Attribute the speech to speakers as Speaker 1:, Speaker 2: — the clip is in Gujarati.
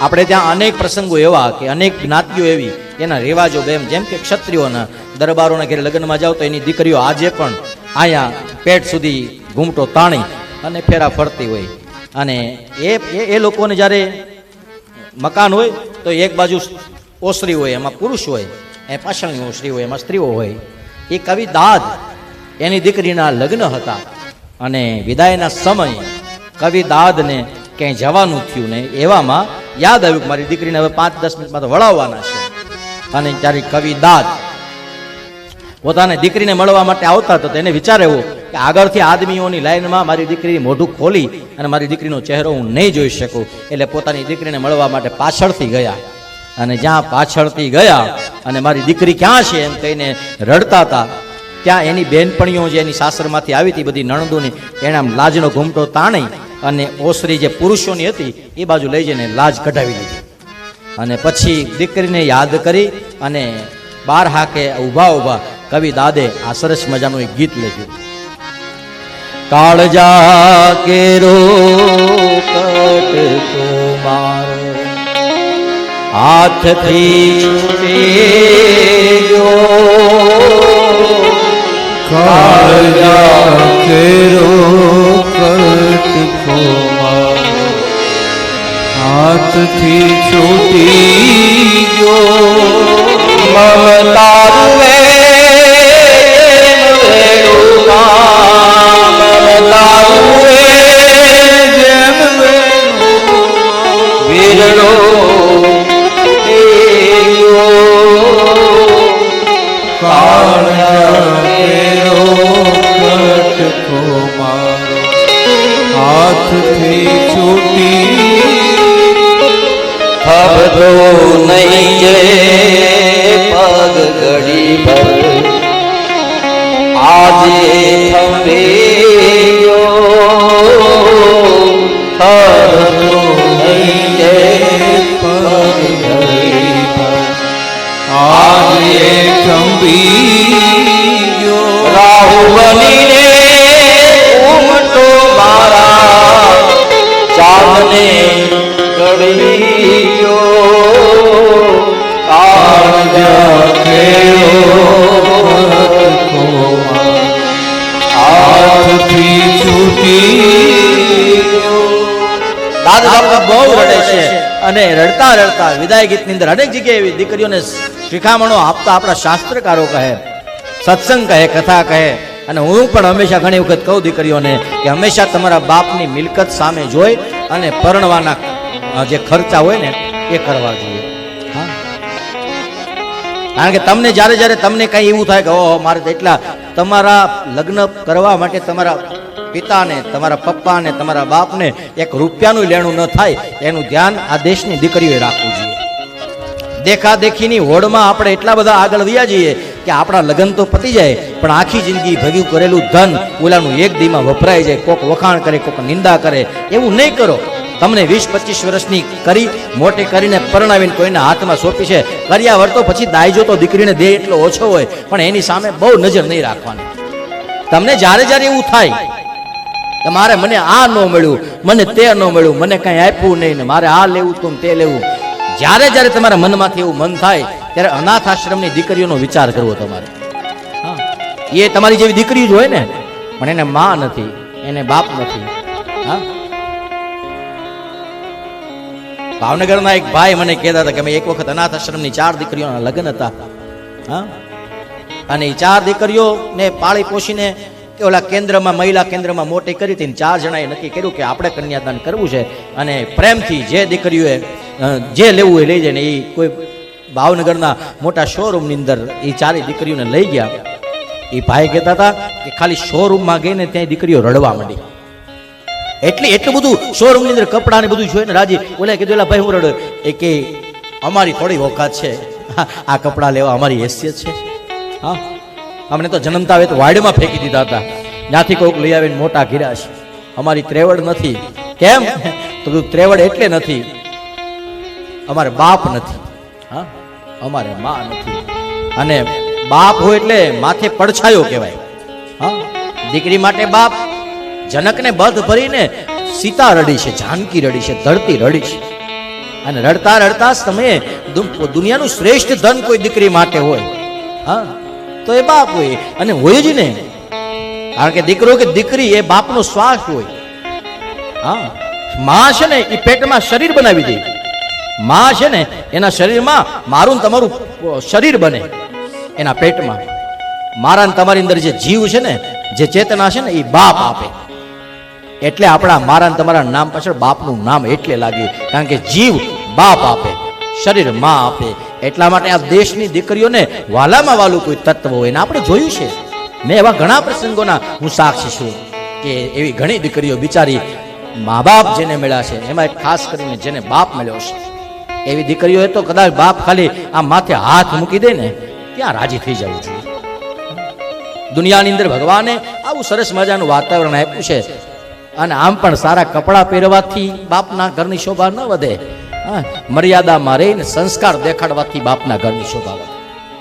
Speaker 1: આપણે ત્યાં અનેક પ્રસંગો એવા કે અનેક જ્ઞાતિઓ એવી, એના રિવાજો બેમ જેમ કે ક્ષત્રિયોના દરબારોના ઘરે લગ્નમાં જાઓ તો એની દીકરીઓ આજે પણ અહીંયા પેટ સુધી ઘૂમટો તાણી અને ફેરા ફરતી હોય. અને એ, એ- લોકોને જ્યારે મકાન હોય તો એક બાજુ ઓસરી હોય, એમાં પુરુષ હોય, એ પાછળની ઓસરી હોય, એમાં સ્ત્રીઓ હોય. એ કવિ દાદ એની દીકરીના લગ્ન હતા અને વિદાયના સમયે કવિ દાદને ક્યાંય જવાનું થયું ને એવામાં યાદ આવ્યું કે મારી દીકરીને હવે પાંચ દસ મિનિટમાં તો વળાવવાના છે. અને ત્યારે કવિ દાદ પોતાને દીકરીને મળવા માટે આવતા તો તેને વિચાર એવો કે આગળથી આદમીઓની લાઈનમાં મારી દીકરી મોઢું ખોલી અને મારી દીકરીનો ચહેરો હું નહીં જોઈ શકું. એટલે પોતાની દીકરીને મળવા માટે પાછળથી ગયા. અને જ્યાં પાછળથી ગયા અને મારી દીકરી ક્યાં છે એમ કહીને રડતા હતા. ત્યાં એની બેનપણીઓ જે એની સાસરમાંથી આવી હતી, બધી નણંદોની એને આમ લાજનો ઘૂમટો તાણી અને ઓસરી જે પુરુષોની હતી, એ બાજુ લઈ જઈને લાજ કઢાવી લીધી. અને પછી દીકરીને યાદ કરી અને બાર હાકે ઊભા ઊભા કવિ દાદે આ સરસ મજાનું એક ગીત લખ્યું. કાળજા કેરો મારો હાથથી ગયો
Speaker 2: કટકો મારો હાથથી છૂટી
Speaker 1: હબધો નહીં જે પગ ઘડી ભર આજે થંભેયો હબધો નહીં જે
Speaker 2: પગ કંબી છૂટી
Speaker 1: દાદા બહુ રડે છે. અને રડતા રડતા વિદાય ગીતની અંદર અનેક જગ્યાએ એવી દીકરીઓને શિખામણો આપતા આપણા શાસ્ત્રકારો કહે સત્સંગ કહે કથા કહે. અને હું પણ હંમેશા ઘણી વખત કહું દીકરીઓને કે હંમેશા તમારા બાપની મિલકત સામે જોઈ અને પરણવાના જે ખર્ચા હોય ને, એ કરવા જોઈએ. હા. કારણ કે તમને જ્યારે જ્યારે તમને કંઈ એવું થાય કે, ઓહો, મારે એટલા તમારા લગ્ન કરવા માટે તમારા પિતાને, તમારા પપ્પાને, તમારા બાપને એક રૂપિયાનું લેણું ન થાય, એનું ધ્યાન આ દેશની દીકરીઓએ રાખવું જોઈએ. દેખાદેખીની હોડમાં આપણે એટલા બધા આગળ વ્યા જઈએ કે આપણા લગ્ન તો પતી જાય, પણ આખી જિંદગી ભેગું કરેલું ધન ઓલાનું એક દીમાં વપરાય જાય, કોક વખાણ કરે, કોક નિંદા કરે, એવું નહીં કરો. તમને વીસ પચીસ વર્ષની કરી, મોટી કરીને પરણાવીને કોઈના હાથમાં સોંપી છે. કર્યા વર્તો પછી દાયજો તો દીકરીને દે એટલો ઓછો હોય, પણ એની સામે બહુ નજર નહીં રાખવાની. તમને જ્યારે જ્યારે એવું થાય, કે મારે મને આ ન મળ્યું, મને તે ન મળ્યું, મને કાંઈ આપ્યું નહીં ને મારે આ લેવું તું તે લેવું. જ્યારે જ્યારે તમારા મનમાંથી એવું મન થાય ત્યારે અનાથ આશ્રમની દીકરીઓનો વિચાર કરવો તમારે. હા. એ તમારી જેવી દીકરી જ હોય ને. પણ એને માં નથી, એને બાપ નથી. હા. ભાવનગરના એક ભાઈ મને કહેતા હતા કે મેં એક વખત અનાથ આશ્રમની ચાર દીકરીઓના લગ્ન હતા. હા. અને એ ચાર દીકરીઓને પાળી પોષીને કે ઓલા કેન્દ્રમાં, મહિલા કેન્દ્રમાં મોટી કરી હતી ચાર જણાએ નક્કી કર્યું કે આપણે કન્યાદાન કરવું છે. અને પ્રેમથી જે દીકરીઓએ જે લેવું એ લઈ જાય ને એ કોઈ ભાવનગરના મોટા શોરૂમની અંદર એ ચારે દીકરીઓને લઈ ગયા. એ ભાઈ કહેતા હતા કે ખાલી શોરૂમમાં ગઈને ત્યાં દીકરીઓ રડવા માંડી. એટલે એટલું બધું શોરૂમની અંદર કપડાં ને બધું જોઈને રાજી ઓલે કીધું, એલા ભાઈ, હું રડો. એ કે, અમારી થોડી ઓકાત છે. આ કપડાં લેવા અમારી હેસિયત છે. હા. અમને તો જન્મતા આવે તો વાડમાં ફેંકી દીધા હતા. ત્યાંથી કોઈક લઈ આવીને મોટા ઘીરા છે. અમારી ત્રેવડ નથી. કેમ? તો ત્રેવડ એટલે નથી. અમારે બાપ નથી. હા? અમારે માં નથી. અને બાપ હોય એટલે માથે પડછાયો કહેવાય. હા? દીકરી માટે બાપ જનકને બધ ભરીને સીતા રડી છે, જાનકી રડી છે, ધરતી રડી છે. અને રડતા રડતા સમયે દુનિયાનું શ્રેષ્ઠ ધન કોઈ દીકરી માટે હોય. હા? તો એ બાપ હોય. અને હોય જ ને. કારણ કે દીકરો કે દીકરી એ બાપનો શ્વાસ હોય. હા? માં છે ને એ પેટમાં શરીર બનાવી દે. માં છે ને, એના શરીરમાં મારું તમારું શરીર બને. એના પેટમાં. મારા તમારી અંદર જે જીવ છે ને, જે ચેતના છે ને, એ બાપ આપે. એટલે આપણા મારા તમારા નામ પાછળ બાપનું નામ એટલે લાગ્યું કારણ કે જીવ બાપ આપે, શરીરમાં આપે. એટલા માટે આ દેશની દીકરીઓને વાલામાં વાલું કોઈ તત્વ હોય ને, આપણે જોયું છે. મેં એવા ઘણા પ્રસંગોના હું સાક્ષી છું કે એવી ઘણી દીકરીઓ બિચારી મા બાપ જેને મળ્યા છે, એમાં ખાસ કરીને જેને બાપ મળ્યો છે. એવી દીકરીઓ તો કદાચ બાપ ખાલી આ માથે હાથ મૂકી દે ને, ત્યાં રાજી થઈ જવું જોઈએ. દુનિયાની અંદર ભગવાને આવું સરસ મજાનું વાતાવરણ આપ્યું છે. અને આમ પણ સારા કપડાં પહેરવાથી બાપના ઘરની શોભા ન વધે. મર્યાદામાં રહીને સંસ્કાર દેખાડવાથી બાપના ઘરની શોભા વધે.